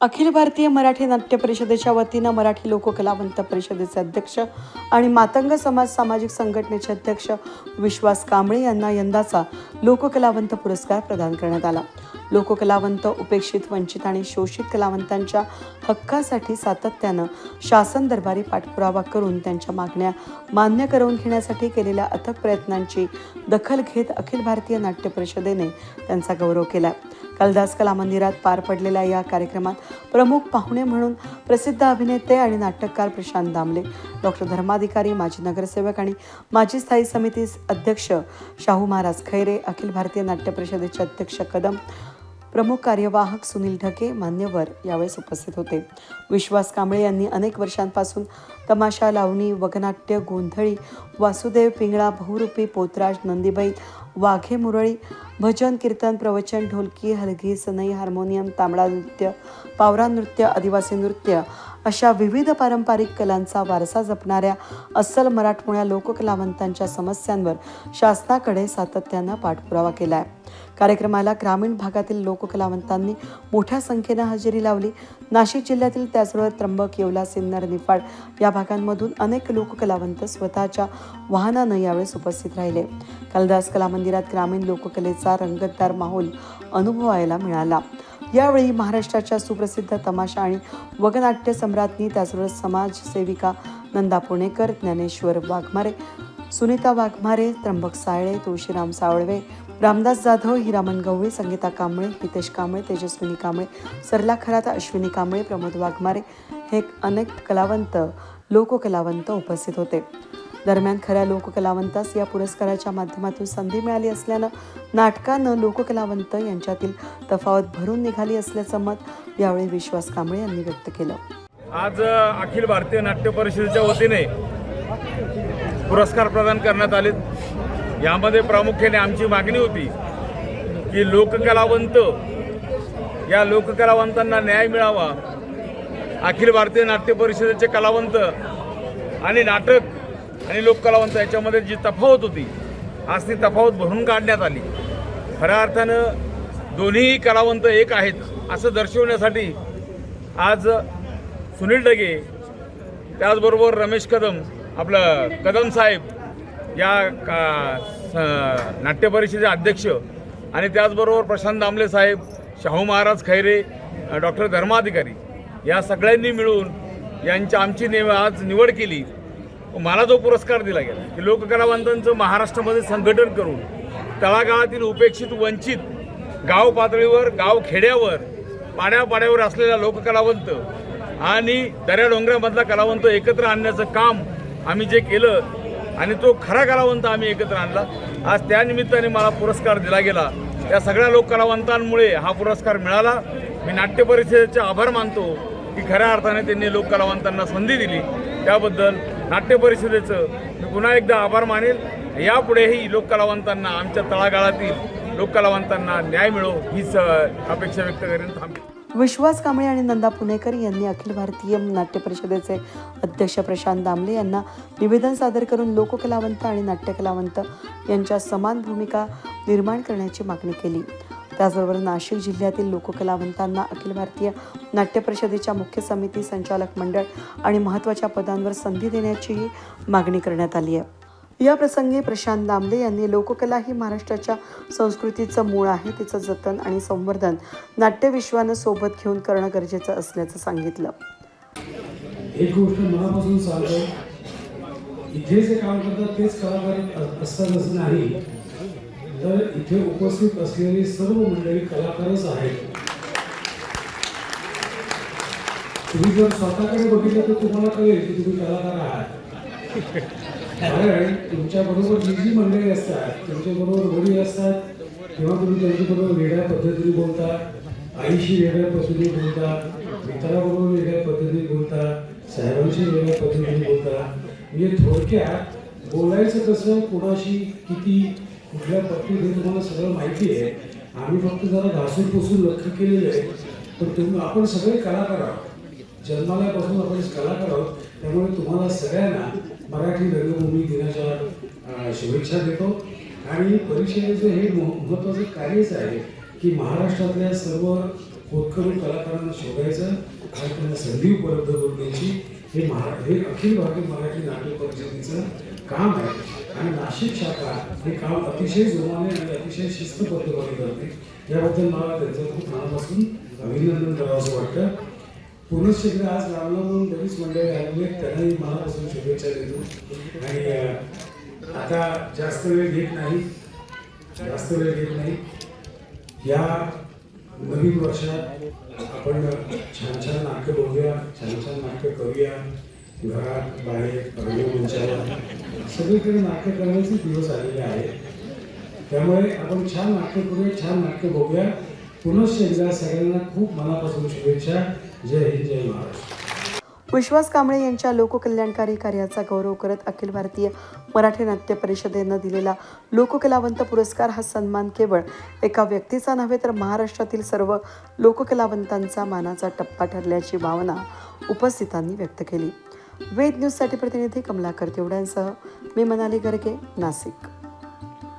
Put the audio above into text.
अखिल भारतीय मराठी नाट्य परिषदेच्या वतीनं मराठी लोककलावंत परिषदेचे अध्यक्ष आणि मातंग समाज सामाजिक संघटनेचे अध्यक्ष विश्वास कांबळे यांना यंदाचा लोककलावंत पुरस्कार प्रदान करण्यात आला. लोककलावंत उपेक्षित वंचित आणि शोषित कलावंतांच्या हक्कासाठी सातत्यानं शासन दरबारी पाठपुरावा करून त्यांच्या मागण्या मान्य करून घेण्यासाठी केलेल्या अथक प्रयत्नांची दखल घेत अखिल भारतीय नाट्य परिषदेने त्यांचा गौरव केला कालदास कला मंदिरात पार पडलेल्या या कार्यक्रमात प्रमुख पाहुणे म्हणून प्रसिद्ध अभिनेते आणि नाटककार प्रशांत दामले डॉक्टर धर्माधिकारी माजी नगरसेवक आणि माजी स्थायी समिती अध्यक्ष शाहू महाराज खैरे अखिल भारतीय नाट्य परिषदेचे अध्यक्ष कदम प्रमुख कार्यवाहक सुनील ढके मान्यवर यावेळेस उपस्थित होते. विश्वास कांबळे यांनी अनेक वर्षांपासून तमाशा लावणी वगनाट्य गोंधळी वासुदेव पिंगळा बहुरूपी पोतराज नंदीबाई वाघे मुरळी भजन कीर्तन प्रवचन ढोलकी हलगी सनई हार्मोनियम तांबडा नृत्य पावरा नृत्य आदिवासी नृत्य अशा विविध पारंपरिक कलांचा वारसा जपणाऱ्या अस्सल मराठमोळ्या लोककलावंतांच्या समस्यांवर शासनाकडे सातत्यानं पाठपुरावा केला आहे कार्यक्रमाला ग्रामीण भागातील लोककलावंतांनी मोठ्या संख्येनं हजेरी लावली. नाशिक जिल्ह्यातील त्याचबरोबर त्र्यंबक येवला सिन्नर निफाड या भागांमधून अनेक लोककलावंत स्वतःच्या वाहनानं यावेळेस उपस्थित राहिले. कालिदास कला मंदिरात ग्रामीण लोककलेचा रंगतदार माहोल अनुभवायला मिळाला. यावेळी महाराष्ट्राच्या सुप्रसिद्ध तमाशा आणि वगनाट्य सम्राज्ञी त्याचबरोबर समाजसेविका नंदा पुणेकर ज्ञानेश्वर वाघमारे सुनीता वाघमारे त्र्यंबक साळे तुळशीराम सावळवे रामदास जाधव हिरामन गवळी संगीता कांबळे हितेश कांबळे तेजस्विनी कांबळे सरला खरात अश्विनी कांबळे प्रमोद वाघमारे हे अनेक कलावंत लोककलावंत उपस्थित होते. दरम्यान खऱ्या लोककलावंतास या पुरस्काराच्या माध्यमातून संधी मिळाली असल्यानं नाटकानं लोककलावंत यांच्यातील तफावत भरून निघाली असल्याचं मत यावेळी विश्वास कांबळे यांनी व्यक्त केलं. आज अखिल भारतीय नाट्य परिषदेच्या वतीने पुरस्कार प्रदान करण्यात आले यामध्ये प्रामुख्याने आमची मागणी होती की लोककलावंत या लोककलावंतांना न्याय मिळावा. अखिल भारतीय नाट्य परिषदेचे कलावंत आणि नाटक आणि लोककलावंत याच्यामध्ये जी तफावत होती आज ती तफावत भरून काढण्यात आली. खऱ्या अर्थानं दोन्ही कलावंत एक आहेत असं दर्शवण्यासाठी आज सुनील डगे त्याचबरोबर रमेश कदम आपलं कदम साहेब या का स- नाट्य परिषदेचे अध्यक्ष आणि त्याचबरोबर प्रशांत दामले साहेब शाहू महाराज खैरे डॉक्टर धर्माधिकारी या सगळ्यांनी मिळून यांची आमची निव आज निवड केली. मला जो पुरस्कार दिला गेला की लोककलावंतांचं महाराष्ट्रामध्ये संघटन करून तळागाळातील उपेक्षित वंचित गाव पातळीवर गाव खेड्यावर पाड्यापाड्यावर असलेला लोककलावंत आणि दऱ्या डोंगरामधला कलावंत एकत्र आणण्याचं काम आम्ही जे केलं आणि तो खरा कलावंत आम्ही एकत्र आणला. आज त्यानिमित्ताने मला पुरस्कार दिला गेला. या सगळ्या लोक कलावंतांमुळे हा पुरस्कार मिळाला. मी नाट्य परिषदेचे आभार मानतो की खऱ्या अर्थाने त्यांनी लोक कलावंतांना संधी दिली. त्याबद्दल नाट्य परिषदेचं मी पुन्हा एकदा आभार मानेल. यापुढेही लोककलावंतांना आमच्या तळागाळातील लोककलावंतांना न्याय मिळो हीच स अपेक्षा व्यक्त करेन. थांबेल विश्वास कांबळे आणि नंदा पुणेकर यांनी अखिल भारतीय नाट्य परिषदेचे अध्यक्ष प्रशांत दामले यांना निवेदन सादर करून लोककलावंत आणि नाट्यकलावंत यांच्या समान भूमिका निर्माण करण्याची मागणी केली. त्याचबरोबर नाशिक जिल्ह्यातील लोककलावंतांना अखिल भारतीय नाट्य परिषदेच्या मुख्य समिती संचालक मंडळ आणि महत्त्वाच्या पदांवर संधी देण्याचीही मागणी करण्यात आली आहे. या प्रसंगी प्रशांत दामले यांनी लोककला ही महाराष्ट्राच्या संस्कृतीचं मूळ आहे तिचं जतन आणि संवर्धन नाट्यविश्वानं सोबत घेऊन करणं गरजेचं असल्याचं सांगितलं. एक गोष्ट मनापासून सांगतो इथे जे काम करतात तेच कलाकार अ- असतात असं नाही तर इथे उपस्थित असलेली सर्व मंडळी कलाकारच आहेत. तुम्ही जर स्वतःकडे बघितलं तर तुम्हाला कळेल की तुम्ही कलाकार आहात. कारण तुमच्याबरोबर जी जी मंडळी असतात तुमच्याबरोबर वडील असतात तेव्हा तुम्ही त्यांच्याबरोबर वेगळ्या पद्धतीने बोलता आईशी वेगळ्या पद्धतीने बोलता मित्राबरोबर वेगळ्या पद्धतीने बोलता साहेबांशी वेगळ्या पद्धतीने बोलता. म्हणजे थोडक्यात बोलायचं कसं कोणाशी किती कुठल्या पद्धतीने तुम्हाला सगळं माहिती आहे. आम्ही फक्त जरा घासून पुसून लक्ष केलेलं आहे. पण तुम्ही आपण सगळे कलाकार आहोत. जन्मालापासून आपण कलाकार आहोत. त्यामुळे तुम्हाला सगळ्यांना मराठी रंगभूमी दिनाच्या शुभेच्छा देतो. आणि परिषदेचं हे महत्त्वाचं कार्यच आहे की महाराष्ट्रातल्या सर्व होतकरू कलाकारांना शोधायचं आणि त्यांना संधी उपलब्ध करून द्यायची. हे महा हे अखिल भारतीय मराठी नाट्य परिषदेचं काम आहे. आणि नाशिक शाखा हे काम अतिशय जोमाने आणि अतिशय शिस्तबद्धपणे करते. याबद्दल मला त्यांचं खूप मनापासून अभिनंदन करावं असं वाटतं. पुनश्च एकदा आज रामनाथून बरीच मंडळी आलेली आहेत. त्यांनाही मनापासून शुभेच्छा देतो. आणि आता जास्त वेळ घेत नाही. जास्त वेळ घेत नाही. या नवीन वर्षात आपण छान छान नाटकं बघूया छान छान नाटकं करूया. घरात बाहेर रंगमंचावर सगळीकडे नाटकं करण्याचे दिवस आलेले आहेत. त्यामुळे आपण छान नाटकं करूया छान नाटकं बघूया. पुनश्च एकदा सगळ्यांना खूप मनापासून शुभेच्छा. जय हिंद जय महाराष्ट्र. विश्वास कांबळे यांच्या लोककल्याणकारी कार्याचा गौरव करत अखिल भारतीय मराठी नाट्य परिषदेनं दिलेला लोककलावंत पुरस्कार हा सन्मान केवळ एका व्यक्तीचा नव्हे तर महाराष्ट्रातील सर्व लोककलावंतांचा मानाचा टप्पा ठरल्याची भावना उपस्थितांनी व्यक्त केली. वेद न्यूजसाठी प्रतिनिधी कमलाकर तेवड्यांसह मी मनाली गर्गे नाशिक.